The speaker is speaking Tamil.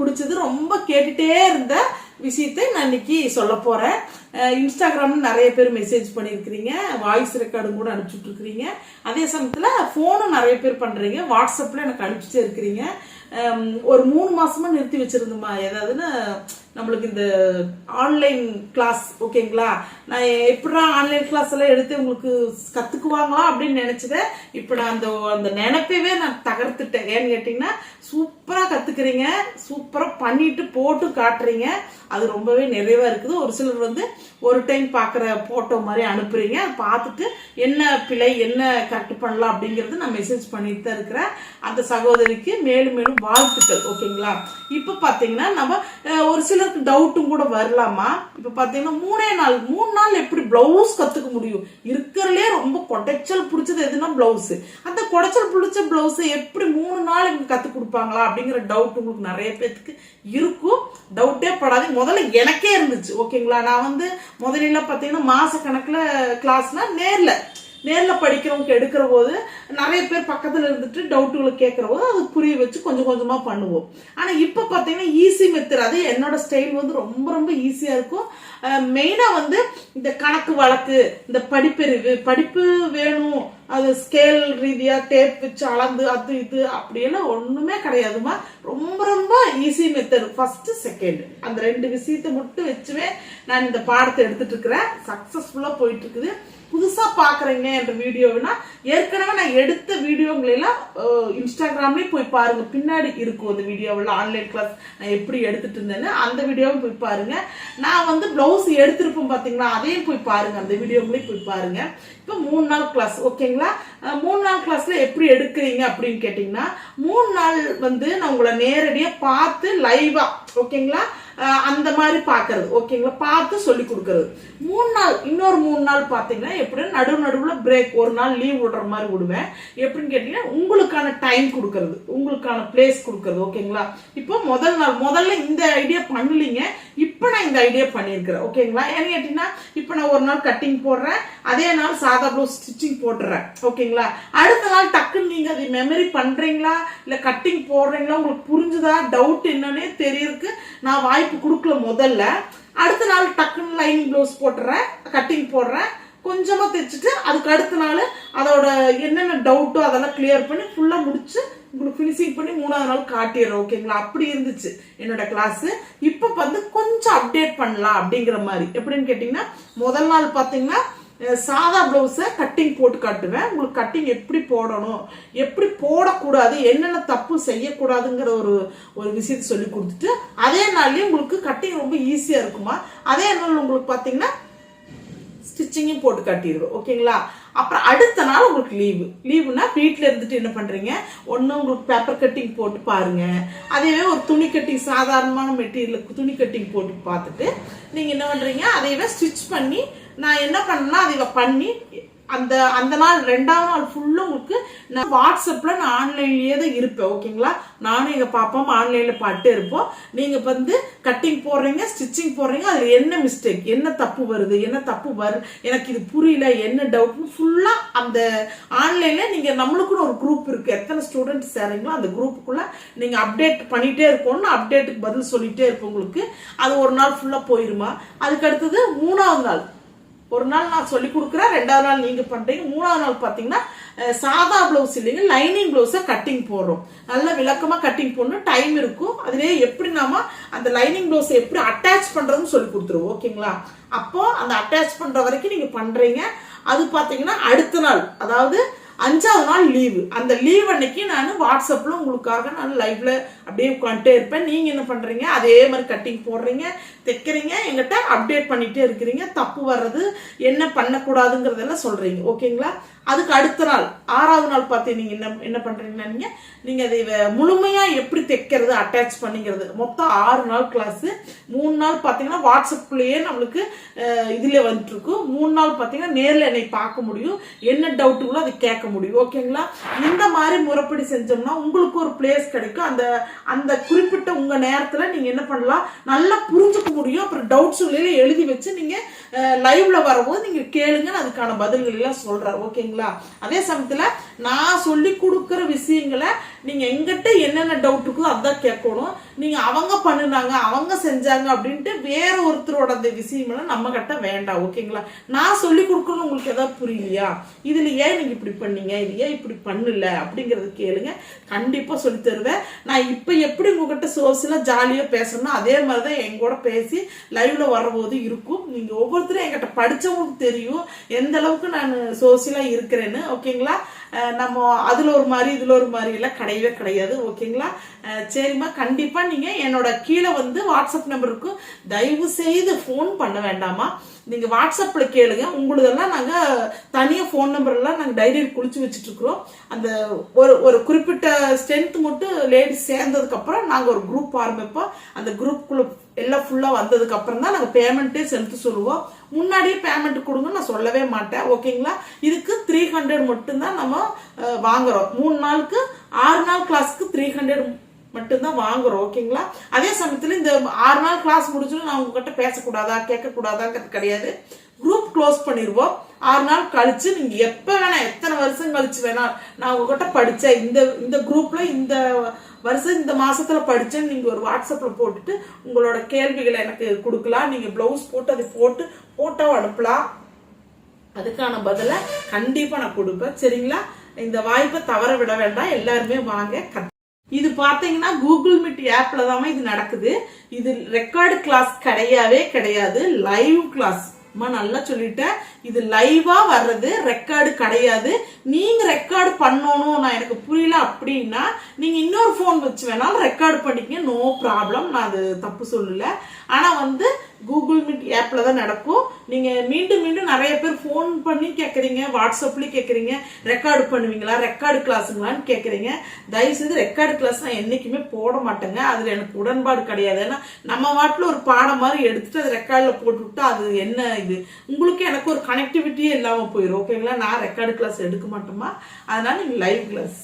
பிடிச்சது ரொம்ப கேட்டுட்டே இருந்த விஷயத்தை நான் இன்னைக்கு சொல்ல போறேன். அஹ் நிறைய பேர் மெசேஜ் பண்ணியிருக்கிறீங்க. வாய்ஸ் ரெக்கார்டும் கூட அனுப்பிச்சுட்டு இருக்கிறீங்க. அதே சமயத்தில் ஃபோனும் நிறைய பேர் பண்றீங்க. வாட்ஸ்அப்ல எனக்கு அனுப்பிச்சிட்டே இருக்கிறீங்க. ஒரு மூணு மாசமா நிறுத்தி வச்சிருந்தோமா ஏதாவதுன்னு நம்மளுக்கு இந்த ஆன்லைன் கிளாஸ் ஓகேங்களா நான் எப்படா ஆன்லைன் கிளாஸ் எல்லாம் எடுத்து உங்களுக்கு கத்துக்குவாங்களா அப்படின்னு நினைச்சதேன் இப்போ நான் அந்த அந்த நினைப்பவே நான் தகர்த்துட்டேன். ஏன்னு கேட்டீங்கன்னா சூப்பரா கத்துக்கிறீங்க. சூப்பரா பண்ணிட்டு போட்டு காட்டுறீங்க. அது ரொம்பவே நிறைவா இருக்குது. ஒரு சிலர் வந்து ஒரு டைம் பார்க்குற போட்டோ மாதிரி அனுப்புறீங்க. அதை பார்த்துட்டு என்ன பிழை என்ன கரெக்ட் பண்ணலாம் அப்படிங்கறது நான் மெசேஜ் பண்ணிட்டு தான் இருக்கிறேன். அந்த சகோதரிக்கு மேலும் மேலும் வாழ்த்துக்கள் ஓகேங்களா? இப்போ பார்த்தீங்கன்னா நம்ம ஒரு சிலருக்கு டவுட்டும் கூட வரலாமா? இப்போ பார்த்தீங்கன்னா மூணே நாள் மூணு நாள் எப்படி பிளவுஸ் கற்றுக்க முடியும்? இருக்கிறதுலே ரொம்ப கொடைச்சல் பிடிச்சது எதுனா பிளவுஸ் அந்த கொடைச்சல் பிடிச்ச பிளவுஸ் எப்படி மூணு நாள் இவங்க கற்றுக் கொடுப்பாங்களா அப்படிங்கிற டவுட் உங்களுக்கு நிறைய பேத்துக்கு இருக்கும். டவுட்டே படாது. முதல்ல எனக்கே இருந்துச்சு ஓகேங்களா? நான் வந்து முதல்ல பார்த்தீங்கன்னா மாச கணக்கில் கிளாஸ்னா நேரில். நேரில் படிக்கிறவங்க எடுக்கிற போது நிறைய பேர் பக்கத்தில் இருந்துட்டு டவுட்டுகளை கேட்குற போது அது புரிய வச்சு கொஞ்சம் கொஞ்சமாக பண்ணுவோம். ஆனால் இப்போ பார்த்தீங்கன்னா ஈஸி மெத்தட் அது என்னோட ஸ்டைல் வந்து ரொம்ப ரொம்ப ஈஸியாக இருக்கும். மெயினாக வந்து இந்த கணக்கு வழக்கு இந்த படிப்பறிவு படிப்பு வேணும் அது ஸ்கேல் ரீதியாக டேப் வச்சு அளந்து அது இது அப்படியெல்லாம் ஒன்றுமே கிடையாதுமா ரொம்ப ரொம்ப ஈஸி மெத்தட் ஃபஸ்ட்டு செகண்ட் அந்த ரெண்டு விஷயத்தை மட்டும் வச்சுவே நான் இந்த பாடத்தை எடுத்துட்டு இருக்கிறேன். சக்ஸஸ்ஃபுல்லாக போயிட்டு இருக்குது புதுசாக பார்க்குறீங்க என்ற வீடியோவினா ஏற்கனவே நான் எடுத்த வீடியோங்களெல்லாம் இன்ஸ்டாகிராம்லேயும் போய் பாருங்க. பின்னாடி இருக்கும் அந்த வீடியோவில் ஆன்லைன் கிளாஸ் நான் எப்படி எடுத்துட்டு இருந்தேன்னு அந்த வீடியோவும் போய் பாருங்க. நான் வந்து ப்ளவுஸ் எடுத்திருப்போம் பார்த்தீங்கன்னா அதையும் போய் பாருங்க. அந்த வீடியோங்களையும் போய் பாருங்க. இப்போ மூணு நாள் கிளாஸ் ஓகேங்களா பார்த்தீங்களா மூணு நாள் கிளாஸில் எப்படி எடுக்கிறீங்க அப்படின்னு கேட்டிங்கன்னா மூணு நாள் வந்து நான் உங்களை நேரடியாக பார்த்து லைவாக ஓகேங்களா அந்த மாதிரி பார்க்கறது ஓகேங்களா பார்த்து சொல்லி கொடுக்கறது. மூணு நாள் இன்னொரு மூணு நாள் பார்த்தீங்கன்னா எப்படின்னா நடுவு நடுவில் பிரேக் ஒரு நாள் லீவ் விடுற மாதிரி விடுவேன். எப்படின்னு கேட்டிங்கன்னா உங்களுக்கான டைம் கொடுக்கறது உங்களுக்கான பிளேஸ் கொடுக்கறது ஓகேங்களா இப்போ முதல் நாள் முதல்ல இந்த ஐடியா பண்ணலீங்க இப்போ நான் இந்த ஐடியா பண்ணியிருக்கிறேன் ஓகேங்களா ஏன்னு கேட்டிங்கன்னா இப்போ நான் ஒரு நாள் கட்டிங் போடுறேன் அதே நாள் சாதா ப்ளவுஸ் ஸ்டிச்சிங் போட்டுறேன் ஓகேங்களா அடுத்த நாள் டக்குன்னு நீங்கள் அதை மெமரி பண்ணுறீங்களா இல்லை கட்டிங் போடுறீங்களா? உங்களுக்கு புரிஞ்சுதா? டவுட் என்னன்னே தெரியிருக்கு நான் வாய்ப்பு கொடுக்கல முதல்ல. அடுத்த நாள் டக்குன்னு லைனிங் ப்ளவுஸ் போட்டுறேன் கட்டிங் போடுறேன். கொஞ்சமாக தைச்சிட்டு அதுக்கு அடுத்த நாள் அதோட என்னென்ன டவுட்டோ அதெல்லாம் கிளியர் பண்ணி ஃபுல்லாக முடிச்சு உங்களுக்கு ஃபினிஷிங் பண்ணி மூணாவது நாள் காட்டிடுறோம் ஓகேங்களா அப்படி இருந்துச்சு என்னோட கிளாஸ் இப்போ வந்து கொஞ்சம் அப்டேட் பண்ணலாம் அப்படிங்கிற மாதிரி. எப்படின்னு கேட்டிங்கன்னா முதல் நாள் பார்த்தீங்கன்னா சாதா ப்ளவுஸை கட்டிங் போட்டு காட்டுவேன். உங்களுக்கு கட்டிங் எப்படி போடணும் எப்படி போடக்கூடாது என்னென்ன தப்பு செய்யக்கூடாதுங்கிற ஒரு ஒரு விஷயத்தை சொல்லி கொடுத்துட்டு அதே நாள்லேயும் உங்களுக்கு கட்டிங் ரொம்ப ஈஸியாக இருக்குமா? அதே நாள் உங்களுக்கு பார்த்தீங்கன்னா ஸ்டிச்சிங்கும் போட்டு காட்டிடுவேன் ஓகேங்களா? அப்புறம் அடுத்த நாள் உங்களுக்கு லீவு லீவுனா வீட்டில் இருந்துட்டு என்ன பண்ணுறீங்க ஒன்று உங்களுக்கு பேப்பர் கட்டிங் போட்டு பாருங்க. அதேவே ஒரு துணி கட்டிங் சாதாரணமான மெட்டீரியலுக்கு துணி கட்டிங் போட்டு பார்த்துட்டு நீங்கள் என்ன பண்ணுறீங்க அதையவே ஸ்டிச் பண்ணி நான் என்ன பண்ணலாம் அதை பண்ணி அந்த அந்த நாள் ரெண்டாவது நாள் ஃபுல்லும் உங்களுக்கு நான் வாட்ஸ்அப்பில் நான் ஆன்லைன்லேயே தான் இருப்பேன் ஓகேங்களா நானும் எங்கள் பாப்பாவும் ஆன்லைனில் பாட்டு இருப்போம். நீங்கள் வந்து கட்டிங் போடுறீங்க ஸ்டிச்சிங் போடுறீங்க அதில் என்ன மிஸ்டேக் என்ன தப்பு வருது என்ன தப்பு வரு எனக்கு இது புரியல என்ன டவுட்னு ஃபுல்லாக அந்த ஆன்லைனில் நீங்கள் நம்மளுக்குன்னு ஒரு குரூப் இருக்குது எத்தனை ஸ்டூடெண்ட்ஸ் சேரீங்களோ அந்த குரூப்புக்குள்ளே நீங்கள் அப்டேட் பண்ணிகிட்டே இருக்கணும்னு அப்டேட்டுக்கு பதில் சொல்லிகிட்டே இருப்போம் உங்களுக்கு. அது ஒரு நாள் ஃபுல்லாக போயிருமா? அதுக்கு அடுத்தது மூணாவது நாள். ஒரு நாள் நான் சொல்லி கொடுக்குறேன் ரெண்டாவது நாள் நீங்கள் பண்ணுறீங்க மூணாவது நாள் பார்த்தீங்கன்னா சாதா ப்ளவுஸ் இல்லைங்க லைனிங் ப்ளவுஸை கட்டிங் போடுறோம். நல்ல விளக்கமாக கட்டிங் போடணும் டைம் இருக்கும். அதிலே எப்படி நாம அந்த லைனிங் ப்ளவுஸை எப்படி அட்டாச் பண்ணுறதுன்னு சொல்லி கொடுத்துருவோம் ஓகேங்களா? அப்போது அந்த அட்டாச் பண்ணுற வரைக்கும் நீங்கள் பண்ணுறீங்க அது பார்த்தீங்கன்னா அடுத்த நாள் அதாவது அஞ்சாவது நாள் லீவு அந்த லீவ் அன்னைக்கு நான் வாட்ஸ்அப்பில் உங்களுக்காக நான் லைவ்ல அப்படியே உட்காந்துட்டே இருப்பேன். நீங்கள் என்ன பண்ணுறீங்க அதே மாதிரி கட்டிங் போடுறீங்க தைக்கிறீங்க எங்கிட்ட அப்டேட் பண்ணிகிட்டே இருக்கிறீங்க. தப்பு வர்றது என்ன பண்ணக்கூடாதுங்கிறதெல்லாம் சொல்கிறீங்க ஓகேங்களா? அதுக்கு அடுத்த நாள் ஆறாவது நாள் பார்த்து நீங்கள் என்ன என்ன பண்ணுறீங்கன்னா நீங்கள் நீங்கள் அதை வ- எப்படி தைக்கிறது அட்டாச் பண்ணிக்கிறது. மொத்தம் ஆறு நாள் கிளாஸு மூணு நாள் பார்த்தீங்கன்னா வாட்ஸ்அப்லேயே நம்மளுக்கு இதில் வந்துட்டுருக்கும். மூணு நாள் பார்த்தீங்கன்னா நேரில் என்னை பார்க்க முடியும். என்ன டவுட்டுகளோ அதை கேட்க முடியும். ஓகேங்களா? இந்த மாதிரி முறைப்படி செஞ்சோம்னா உங்களுக்கு ஒரு பிளேஸ் கிடைக்கும். அந்த அந்த குறிப்பிட்ட உங்க நேரத்துல நீங்க என்ன பண்ணலாம்? நல்லா புரிஞ்சுக்க முடியும். அப்புறம் டவுட்ஸ் எழுதி வச்சு நீங்க லைவ்ல வரும்போது நீங்க கேளுங்க அதுக்கான பதில்கள் எல்லாம் சொல்றேன். ஓகேங்களா அதே சமயத்துல நான் சொல்லி கொடுக்குற விஷயங்களை நீங்க எங்கிட்ட என்னென்ன டவுட்டுக்கோ அதான் கேட்கணும். நீங்க அவங்க பண்ணுனாங்க அவங்க செஞ்சாங்க அப்படின்ட்டு வேற ஒருத்தரோட அந்த விஷயமெல்லாம் நம்ம கிட்ட வேண்டாம் ஓகேங்களா? நான் சொல்லி கொடுக்கணும் உங்களுக்கு ஏதாவது புரியலையா? இதுல ஏன் நீங்க இப்படி பண்ணீங்க? இது ஏன் இப்படி பண்ணல? அப்படிங்கறத கேளுங்க. கண்டிப்பா சொல்லி தருவேன். நான் இப்ப எப்படி உங்ககிட்ட சோர்ஸ்ல ஜாலியா பேசணும் அதே மாதிரிதான் தான் எங்கூட பேசி லைவ்ல வரும்போது இருக்கும். நீங்க ஒவ்வொருத்தரும் என்கிட்ட படிச்சவங்களுக்கு தெரியும் எந்த அளவுக்கு நான் சோசியலா இருக்கிறேன்னு ஓகேங்களா? நம்ம அதில் ஒரு மாதிரி இதில் ஒரு மாதிரி எல்லாம் கிடையவே கிடையாது ஓகேங்களா? சரிம்மா கண்டிப்பாக நீங்கள் என்னோட கீழே வந்து வாட்ஸ்அப் நம்பருக்கு தயவு செய்து ஃபோன் பண்ண வேண்டாமா நீங்கள் வாட்ஸ்அப்பில் கேளுங்க. உங்களுதெல்லாம் நாங்கள் தனியாக ஃபோன் நம்பர்லாம் நாங்கள் டைரியில் குளிச்சு வச்சுட்ருக்குறோம் அந்த ஒரு ஒரு குறிப்பிட்ட ஸ்ட்ரென்த் மட்டும் லேடிஸ் சேர்ந்ததுக்கப்புறம் நாங்கள் ஒரு குரூப் ஆரம்பிப்போம். அந்த குரூப்புக்குள்ள எல்லாம் ஃபுல்லாக வந்ததுக்கப்புறம் தான் நாங்கள் பேமெண்ட்டே செலுத்த சொல்லுவோம். முன்னாடியே பேமெண்ட் கொடுங்க நான் சொல்லவே மாட்டேன். ஓகேங்களா இதுக்கு த்ரீ ஹண்ட்ரட் மட்டும்தான் நம்ம வாங்குறோம். மூணு நாளுக்கு ஆறு நாள் கிளாஸ்க்கு த்ரீ ஹண்ட்ரட் மட்டும்தான் வாங்குறோம். ஓகேங்களா அதே சமயத்தில் இந்த ஆறு நாள் கிளாஸ் முடிச்சுட்டு நான் உங்ககிட்ட பேசக்கூடாதா கேட்கக்கூடாதாங்கிறது கிடையாது. குரூப் க்ளோஸ் பண்ணிடுவோம். ஆறு நாள் கழிச்சு நீங்க எப்ப வேணா எத்தனை வருஷம் கழிச்சு வேணா நான் உங்ககிட்ட படிச்சேன் இந்த இந்த குரூப்ல இந்த வருஷம் இந்த மாசத்துல படிச்சேன்னு நீங்க ஒரு வாட்ஸ்அப்ல போட்டுட்டு உங்களோட கேள்விகளை எனக்கு கொடுக்கலாம். நீங்க பிளவுஸ் போட்டு அதை போட்டு போட்டோ அனுப்பலாம். அதுக்கான பதில கண்டிப்பா நான் கொடுப்பேன். சரிங்களா? இந்த வாய்ப்பை தவற விட வேண்டாம். எல்லாருமே வாங்க. இது பாத்தீங்கன்னா கூகுள் மீட் ஆப்ல தான் இது நடக்குது. இது ரெக்கார்டு கிளாஸ் கிடையவே கிடையாது. லைவ் கிளாஸ் அம்மா நல்லா சொல்லிட்டேன். இது லைவா வர்றது ரெக்கார்டு கிடையாது. நீங்க ரெக்கார்டு பண்ணணும். நான் எனக்கு புரியல அப்படின்னா நீங்க இன்னொரு ஃபோன் வச்சு வேணாலும் ரெக்கார்டு பண்ணிக்கங்க. நோ ப்ராப்ளம் நான் அது தப்பு சொல்லல. ஆனா வந்து கூகுள் மீட் ஆப்ல தான் நடக்கும். நீங்க மீண்டும் மீண்டும் நிறைய பேர் ஃபோன் பண்ணி கேட்குறீங்க வாட்ஸ்அப்லேயும் கேட்குறீங்க ரெக்கார்டு பண்ணுவீங்களா? ரெக்கார்டு கிளாஸுங்களான்னு கேட்குறீங்க தயவு செய்து ரெக்கார்டு கிளாஸ் நான் என்றைக்குமே போட மாட்டேங்க. அதில் எனக்கு உடன்பாடு கிடையாது. ஏன்னா நம்ம வாட்டில் ஒரு பாடம் மாதிரி எடுத்துட்டு அது ரெக்கார்டில் போட்டு அது என்ன இது? உங்களுக்கு எனக்கு ஒரு கனெக்டிவிட்டியே இல்லாமல் போயிடும் ஓகேங்களா நான் ரெக்கார்டு கிளாஸ் எடுக்க மாட்டோமா? அதனால நீங்க லைவ் கிளாஸ்